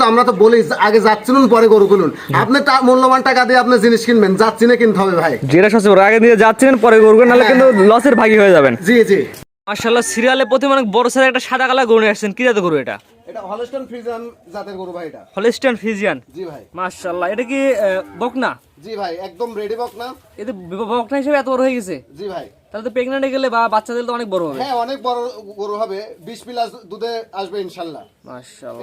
তো আমরা তো বলি আগে যাচ্ছেন পরে গরু কিনুন। আপনি মূল্যবান টাকা দিয়ে আপনি জিনিস কিনবেন যাচ্ছি না কিনতে হবে ভাই। যেটা বড় আগে নিয়ে যাচ্ছিলেন পরে করবেন নাহলে কিন্তু লসের ভাগী হয়ে যাবেন। জি জি। মার্শাল্লাহ সিরিয়ালে প্রথমে অনেক বড় সাইজের একটা সাদা কালার গরু নিয়ে আসছেন। কি জাতের গরু এটা? এটা হলস্টন ফ্রিজান জাতের গরু ভাই এটা। হলিস্টান ফিজিয়ান জি ভাই। মার্শাল্লাহ এটা কি আহ, বকনা? জি ভাই একদম রেডি বক না এতে ব- বকনা হিসেবে এত বড় হয়ে গেছে? জি ভাই। তাহলে তো প্রেগনেন্টে গেলে বা বাচ্চা দিলে তো অনেক বড় হবে। হ্যাঁ অনেক বড় গরু হবে। বিশ প্লাস দুধে আসবে ইনশাল্লাহ।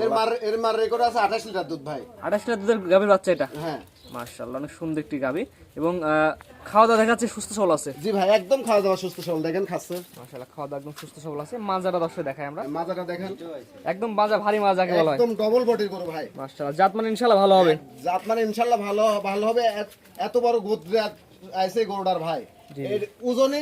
এর মার এর মার রেকর্ড আছে আঠাশ লিটার দুধ ভাই। আঠাশ লিটার দুধের গাভীর বাচ্চা এটা? হ্যাঁ। মার্শাল্লাহ অনেক সুন্দর একটি গাভী। এবং খাওয়া দাওয়া দেখাচ্ছে সুস্থ সবল আছে। জি ভাই একদম খাওয়া দাওয়া সুস্থ সবল। দেখেন খাচ্ছে। মার্শাল্লাহ খাওয়া দাওয়া একদম সুস্থ সবল আছে। মাজাটা দর্শক দেখাই আমরা। মাজাটা দেখেন। একদম মাজা ভারী মাজাকে বলা হয়। একদম ডবল বডির গরু ভাই। মার্শাল্লাহ জাত মানে ইনশাল্লাহ ভালো হবে। জাত মানে ইনশাল্লাহ ভালো ভালো হবে। এত- বড় গোদরে আইসে গরুটার ভাই। ওজনে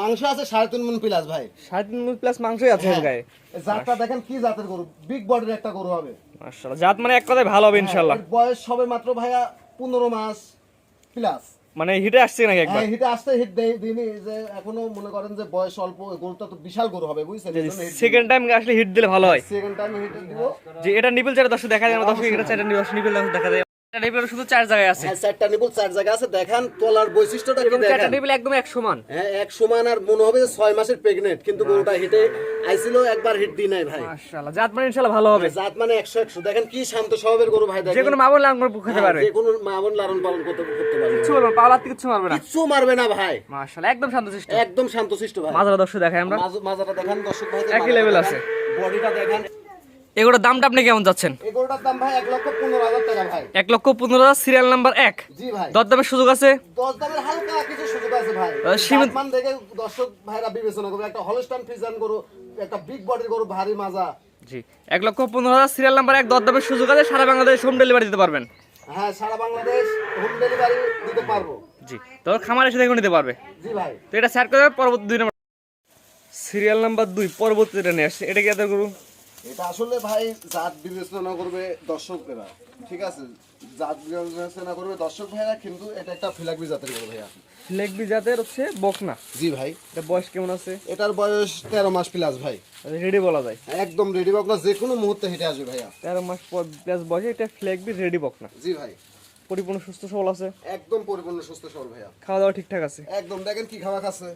মাংস আছে সাড়ে তিন মন প্লাস ভাই। সাড়ে তিন প্লাস মাংসই আছে গায়ে। জাতটা দেখেন কি জাতের গরু? বিগ বডির একটা গরু হবে। মার্শাল্লাহ জাত মানে এক কথায় ভালো হবে ইনশাল্লাহ এর বয়স সবে মাত্র ভাইয়া পনেরো মাস প্লাস মানে হিটে আসছে নাকি একবার? হ্যাঁ হিটে আসতে হিট দেই দিনই যে এখনও মনে করেন যে বয়স অল্প গরুটা তো বিশাল গরু হবে বুঝছেন? সেকেন্ড টাইম আসলে হিট দিলে ভালো হয়। সেকেন্ড টাইম হিট দিব। যে এটা নিপল চারটা দর্শক দেখা যায় আমরা দর্শক এটা চারটা নিপল দেখা যায়। শুধু চার জায়গায় আছে। হ্যাঁ চারটা নিবল চার জায়গা আছে। দেখেন তলার বৈশিষ্ট্যটা কি এবং চারটা দেখেন। একদম এক সমান। হ্যাঁ এক সমান আর মনে হবে যে ছয় মাসের প্রেগনেন্ট কিন্তু গরুটা হিটে আইছিল একবার হিট দি নাই ভাই। মাশাআল্লাহ জাত মানে ইনশাআল্লাহ ভালো হবে। জাত মানে একশো একশো। দেখেন কি শান্ত স্বভাবের গরু ভাই যে দেখেন কোনো মাবল লাঙ্গল খেতে পারবে। যে কোনো মা লালন পালন করতে করতে পারবে। কিছু বলব পাওয়ার কিছু মারবে না। কিচ্ছু মারবে না ভাই। মাশাআল্লাহ একদম শান্তশিষ্ট একদম শান্তশিষ্ট ভাই। মাজারা দর্শক দেখাই আমরা। মাজ- দেখেন দর্শক ভাই একই level আছে। বডিটা দেখেন। এগুলোর দামটা আপনি কেমন যাচ্ছেন দাম ভাই এক লক্ষ পনেরো হাজার টাকা ভাই। এক লক্ষ পনেরো হাজার সিরিয়াল নাম্বার এক। জি ভাই। দরদামের সুযোগ আছে? হালকা কিছু সুযোগ আছে ভাই। সীমিত- মান দেখে দর্শক ভাইরা বিবেচনা করবে। একটা হলস্টান ফ্রিজান গরু একটা বিগ বডির গরু ভারী মাজা। জি। এক লক্ষ পনেরো হাজার সিরিয়াল নাম্বার এক দরদামের সুযোগ আছে সারা বাংলাদেশ হোম ডেলিভারি দিতে পারবেন। হ্যাঁ সারা বাংলাদেশ হোম ডেলিভারি দিতে পারব। জি। খামার এসে দেখে নিতে পারবে। জি ভাই। তো এটা স্যার করে পরবর্তী দুই নম্বর সিরিয়াল নাম্বার দুই পরবর্তীটা নিয়ে আসছে। এটা কি এত করু এটা আসলে ভাই জাত বিবেচনা করবে দর্শকরা ঠিক আছে? জাত বিবেচনা করবে দর্শক ভাইরা কিন্তু এটা একটা ফিলাকবি জাতের গরু ভাইয়া। লেগবি জাতের হচ্ছে বকনা। জি ভাই। এটা বয়স কেমন আছে? এটার বয়স তেরো মাস প্লাস ভাই। রেডি বলা যায়। একদম রেডি বকনা যে কোনো মুহূর্তে হেঁটে আসবে ভাইয়া। তেরো মাস প্লাস বয়সে এটা ফ্লেগবি রেডি বকনা। জি ভাই। পরিপূর্ণ সুস্থ সবল আছে? একদম পরিপূর্ণ সুস্থ সবল ভাইয়া। খাওয়া দাওয়া ঠিকঠাক আছে? একদম দেখেন কি খাওয়া খাচ্ছে।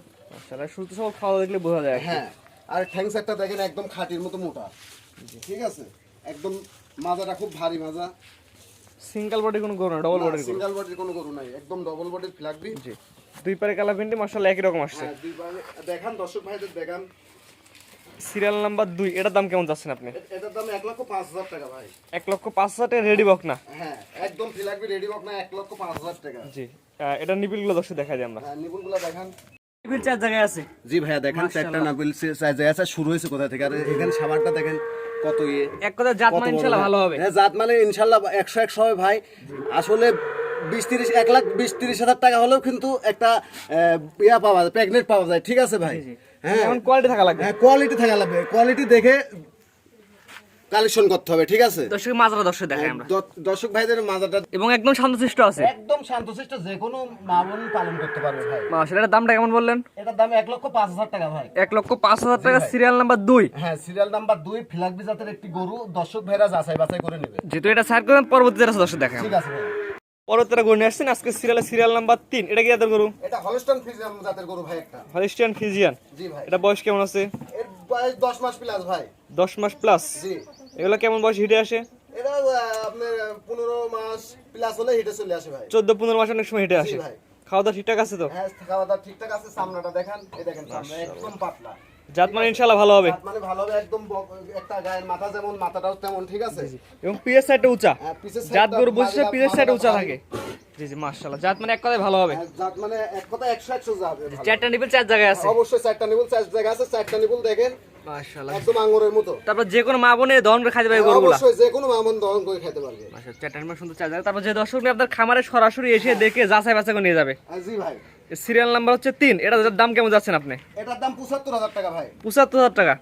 সুস্থ সবল খাওয়া দাওয়া দেখলে বোঝা যায় হ্যাঁ। আর ঠ্যাং সাইডটা দেখেন একদম খাটির মতো মোটা। ঠিক আছে? একদম মাজাটা খুব ভারী মাজা। সিঙ্গেল বডি কোনো গরু না ডবল বডির সিঙ্গেল বডির কোনো গরু নাই একদম ডবল বডির ফ্ল্যাগবি জি। দুই পারে কালা ভেন্ডি মাশাআল্লাহ একই রকম আসছে। হ্যাঁ পারে দেখান দর্শক ভাইদের দেখান। সিরিয়াল নাম্বার দুই এটার দাম কেমন যাচ্ছেন আপনি? এটার দাম এক লক্ষ পাঁচ হাজার টাকা ভাই। এক লক্ষ পাঁচ হাজার টাকা রেডি বকনা হ্যাঁ একদম ফ্ল্যাগবি রেডি বক না এক লক্ষ পাঁচ হাজার টাকা। জি। এটা নিবিলগুলো দর্শক দেখা যায় আমরা। হ্যাঁ নিবুলগুলো দেখান। চার জায়গায় আছে। জি ভাইয়া দেখেন চারটা নাবিল জায়গা শুরু হয়েছে কোথা থেকে? আর এখানে সাবারটা দেখেন কত ইয়ে এক কথা জাত মানে বড় ইনশাআল্লাহ ভালো হবে। হ্যাঁ জাত মানে ইনশাল্লাহ একশো একশো হবে ভাই। আসলে বিশ তিরিশ এক লাখ বিশ তিরিশ হাজার টাকা হলেও কিন্তু একটা ইয়া পাওয়া যায় প্রেগনেন্ট পাওয়া যায়। ঠিক আছে ভাই? হ্যাঁ। কোয়ালিটি থাকা লাগবে। হ্যাঁ কোয়ালিটি থাকা লাগবে। কোয়ালিটি দেখে কালেকশন করতে হবে ঠিক আছে? দর্শক মাজারা দর্শক দেখাই আমরা। দর্শক ভাইদের মাজাটা এবং একদম শান্তশিষ্ট আছে। একদম শান্তশিষ্ট যে কোনো মা বোন পালন করতে পারবে ভাই। মাশাআল্লাহ এটার দামটা কেমন বললেন? এটার দাম এক লক্ষ পাঁচ হাজার টাকা ভাই। এক লক্ষ পাঁচ হাজার টাকা সিরিয়াল নাম্বার দুই। হ্যাঁ সিরিয়াল নাম্বার দুই ফিলাকবি জাতের একটি গরু দর্শক ভাইরা যাচাই বাছাই করে নেবে। যেহেতু এটা স্যার করবেন পরবর্তী আছে দর্শক দেখাই ঠিক আছে ভাই। পরবর্তীটা গরু নিয়ে আসছেন আজকে সিরিয়ালে সিরিয়াল নাম্বার তিন। এটা কি জাতের গরু? এটা হলস্টন ফিজিয়াম জাতের গরু ভাই একটা। ফিজিয়ান জি ভাই। এটা বয়স কেমন আছে? এর বয়স দশ মাস প্লাস ভাই। দশ মাস প্লাস এগুলো কেমন বয়স হিটে আসে? এটা আপনার পনেরো মাস প্লাস হলে হিটে চলে আসে ভাই। চোদ্দ পনেরো মাস অনেক সময় হিটে আসে। ভাই। খাওয়া দাওয়া ঠিকঠাক আছে তো? হ্যাঁ খাওয়া দাওয়া ঠিকঠাক আছে সামনাটা দেখেন। এই দেখেন সামনে একদম পাতলা। জাত মানে ইনশাল্লাহ ভালো হবে। মানে ভালো হবে একদম একটা গায়ের মাথা যেমন মাথাটাও তেমন ঠিক আছে? এবং পিএস সাইডটা উঁচা। হ্যাঁ, জাত গরু বসে পিএস সাইডে উঁচা থাকে। জি জি মাশাআল্লাহ। জাত মানে এক কথায় ভালো হবে। হ্যাঁ, জাত মানে এক কথায় একশো একশো যাবে চারটা নিবেল চার জায়গায় আছে। অবশ্যই চারটা নিবল চার জায়গা আছে চারটা নিবুল দেখেন। মাশাআল্লাহ। একদম আঙ্গুরের মতো। তারপর যে কোনো মা বোনে দহন করে খাইতে পারে গরুগুলা। অবশ্যই যে কোনো মামন দহন করে খেতে পারবে। মাশাআল্লাহ চারটা নিবেল সুন্দর চার জায়গা তারপর যে দর্শক আপনার খামারে সরাসরি এসে দেখে যাচাই বাছাই করে নিয়ে যাবে। জি ভাই। সিরিয়াল নাম্বার হচ্ছে তিন। এটা দাম কেমন যাচ্ছেন আপনি? এটার দাম পঁচাত্তর হাজার টাকা ভাই। পঁচাত্তর হাজার টাকা।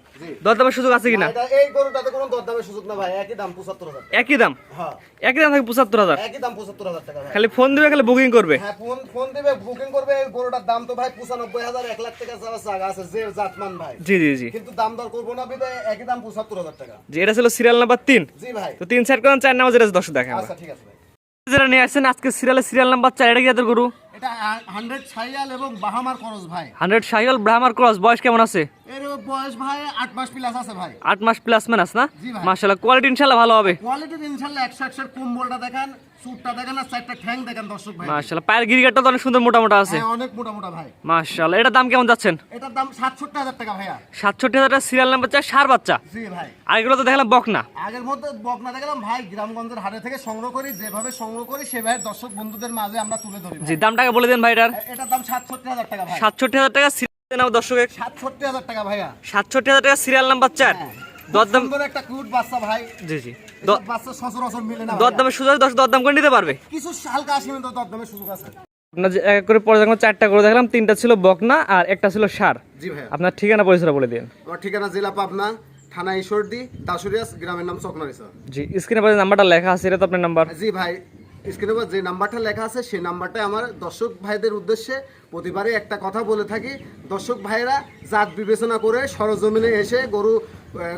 দরদামের সুযোগ আছে কিনা? এই গরুটাতে কোনো দরদামের সুযোগ না ভাই একই দাম পঁচাত্তর হাজার একই দাম? হ্যাঁ। একই দাম থাকে পঁচাত্তর হাজার? একই দাম পঁচাত্তর হাজার টাকা খালি ফোন দিবে খালি বুকিং করবে? হ্যাঁ ফোন ফোন দিবে বুকিং করবে এই গরুটার দাম তো ভাই পঁচানব্বই হাজার এক লাখ টাকা যাওয়ার জায়গা আছে যে জাতমান ভাই। জি জি জি। কিন্তু দাম দর করব না বিদে একই দাম পঁচাত্তর হাজার টাকা। যে এটা ছিল সিরিয়াল নাম্বার তিন। জি ভাই। তো তিন সাইড করেন চার নাম্বার যেটা দশ দেখেন আচ্ছা ঠিক আছে ভাই। যেটা নিয়ে আসছেন আজকে সিরিয়ালের সিরিয়াল নাম্বার চার এটা কি গরু? এটা হান্ড্রেড সাইয়াল এবং বাহামার ক্রস ভাই। হান্ড্রেড সাইয়াল ব্রাহ্মার ক্রস বয়স কেমন আছে? বয়স ভাই আট মাস প্লাস আছে ভাই। আট মাস প্লাস মাইনাস না? জি ভাই। কোয়ালিটি ইনশাল্লাহ ভালো হবে। কোয়ালিটি একশো একশোর কম্বলটা দেখেন স্যুটটা দেখেন আর চারটা ঠ্যাং দেখেন দর্শক ভাই। মার্শাল্লাহ পায়ের তো অনেক সুন্দর মোটা মোটা আছে। হ্যাঁ অনেক মোটা মোটা ভাই। মার্শাল্লাহ এটার দাম কেমন যাচ্ছেন? এটার দাম সাতষট্টি হাজার টাকা ভাইয়া। সাতষট্টি হাজার টাকা সিরিয়াল নাম্বার সার বাচ্চা। জি ভাই। তো দেখলাম বক না আগের মধ্যে বকনা দেখলাম ভাই গ্রামগঞ্জের হাটে থেকে সংগ্রহ করি যেভাবে সংগ্রহ করি সেভাবে দর্শক বন্ধুদের মাঝে আমরা তুলে ধরি। জি দামটাকে বলে দেন ভাই এটার। এটার দাম সাতষট্টি হাজার টাকা ভাই। সাতষট্টি হাজার টাকা সিরিয়াল নাম্বার দর্শক সাতষট্টি হাজার টাকা ভাইয়া। সাতষট্টি হাজার টাকা সিরিয়াল নাম্বার চার। হ্যাঁ। দরদাম একটা কিউট বাচ্চা ভাই। জি জি। বাচ্চা সচরাচর মিলে না দরদামের সুযোগ দশ দরদাম করে নিতে পারবে? কিছু হালকা আসি দরদামের সুযোগ আছে। আপনার এক এক করে পরে দেখলাম চারটা করে দেখলাম তিনটা ছিল বকনা আর একটা ছিল সার। জি আপনার ঠিকানা পরিচয় বলে দিন। আমার ঠিকানা জেলা পাবনা থানা ঈশ্বরদী দাসুরিয়াস গ্রামের নাম চকনারি স্যার জি স্ক্রিনে নাম্বারটা লেখা আছে এটা তো আপনার নাম্বার জি ভাই স্ক্রিনে উপর যে নাম্বারটা লেখা আছে সেই নাম্বারটা আমার দর্শক ভাইদের উদ্দেশ্যে প্রতিবারই একটা কথা বলে থাকি। দর্শক ভাইরা জাত বিবেচনা করে সরজমিনে এসে গরু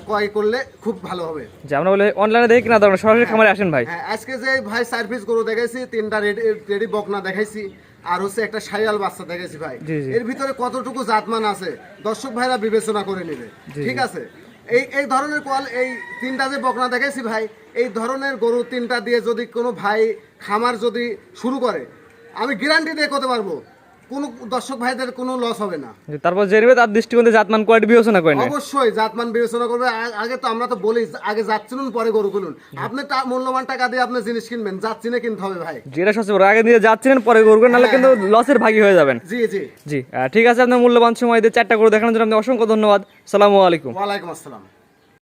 ক্রয় করলে খুব ভালো হবে। যে আমরা বলে অনলাইনে দেখি কিনা দরকার সরাসরি খামারে আসেন ভাই। হ্যাঁ আজকে যে ভাই সার্ভিস গরু দেখাইছি তিনটা রেডি রেডি বকনা দেখাইছি আর হচ্ছে একটা সাইয়াল বাচ্চা দেখেছি ভাই। এর ভিতরে কতটুকু জাতমান আছে দর্শক ভাইরা বিবেচনা করে নেবে। ঠিক আছে? এই এই ধরনের কল এই তিনটা যে বকনা দেখেছি ভাই, এই ধরনের গরু তিনটা দিয়ে যদি কোনো ভাই খামার যদি শুরু করে, আমি গ্যারান্টি দিয়ে করতে পারব কোনো দর্শক ভাইদের কোনো লস হবে না। তারপর তার দৃষ্টিকোণে জাতমান কোয়ালিটি বিবেচনা করে নেবে অবশ্যই জাতমান বিবেচনা করবে। আগে তো আমরা তো বলি আগে জাত চিনুন পরে গরু কিনুন আপনি মূল্যবান টাকা দিয়ে আপনি জিনিস কিনবেন জাত চিনে কিনতে হবে ভাই। যেটা সবচেয়ে আগে দিয়ে যাচ্ছিলেন পরে করবেন নাহলে কিন্তু লসের ভাগী হয়ে যাবেন। জি জি। জি ঠিক আছে আপনার মূল্যবান সময় দিয়ে চারটা করে দেখানোর জন্য আপনি অসংখ্য ধন্যবাদ। সালামু আলাইকুম। ওয়ালাইকুম আসসালাম।